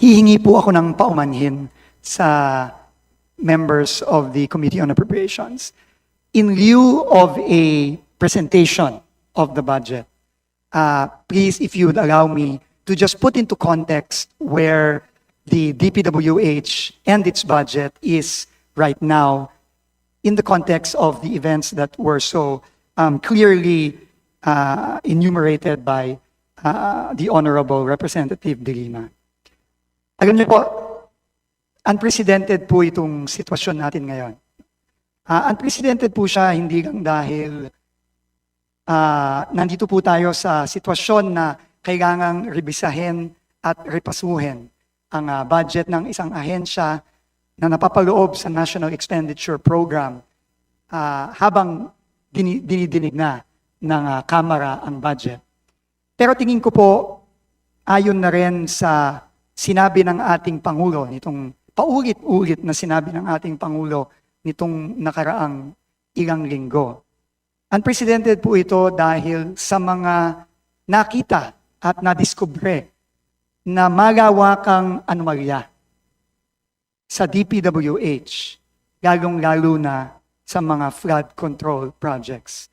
hihingi po ako ng paumanhin sa members of the Committee on Appropriations. In lieu of a presentation of the budget, uh, please, if you would allow me to just put into context where the DPWH and its budget is right now in the context of the events that were so um, clearly uh, enumerated by uh, the Honorable Representative De Lima. Alam niyo po, unprecedented po itong sitwasyon natin ngayon. Ah, unprecedented po siya hindi lang dahil ah, nandito po tayo sa sitwasyon na kailangang rebisahin at repasuhin ang ah, budget ng isang ahensya na napapaloob sa National Expenditure Program ah, habang dini- dinidinig na ng ah, Kamara ang budget. Pero tingin ko po, ayon na rin sa sinabi ng ating Pangulo, nitong paulit-ulit na sinabi ng ating Pangulo nitong nakaraang ilang linggo. Unprecedented po ito dahil sa mga nakita at nadiskubre na malawakang anomalya sa DPWH, lalong-lalo na sa mga flood control projects.